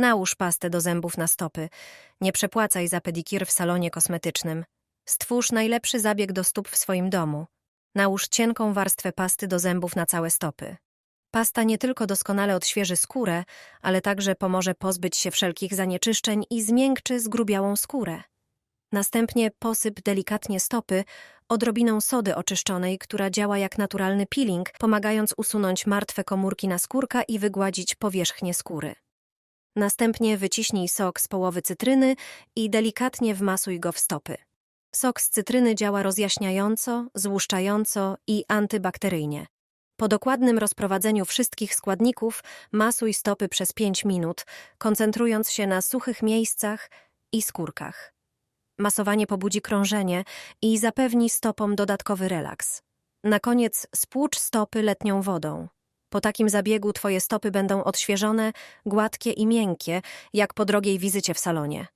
Nałóż pastę do zębów na stopy. Nie przepłacaj za pedikir w salonie kosmetycznym. Stwórz najlepszy zabieg do stóp w swoim domu. Nałóż cienką warstwę pasty do zębów na całe stopy. Pasta nie tylko doskonale odświeży skórę, ale także pomoże pozbyć się wszelkich zanieczyszczeń i zmiękczy zgrubiałą skórę. Następnie posyp delikatnie stopy odrobiną sody oczyszczonej, która działa jak naturalny peeling, pomagając usunąć martwe komórki naskórka i wygładzić powierzchnię skóry. Następnie wyciśnij sok z połowy cytryny i delikatnie wmasuj go w stopy. Sok z cytryny działa rozjaśniająco, złuszczająco i antybakteryjnie. Po dokładnym rozprowadzeniu wszystkich składników masuj stopy przez 5 minut, koncentrując się na suchych miejscach i skórkach. Masowanie pobudzi krążenie i zapewni stopom dodatkowy relaks. Na koniec spłucz stopy letnią wodą. Po takim zabiegu twoje stopy będą odświeżone, gładkie i miękkie, jak po drogiej wizycie w salonie.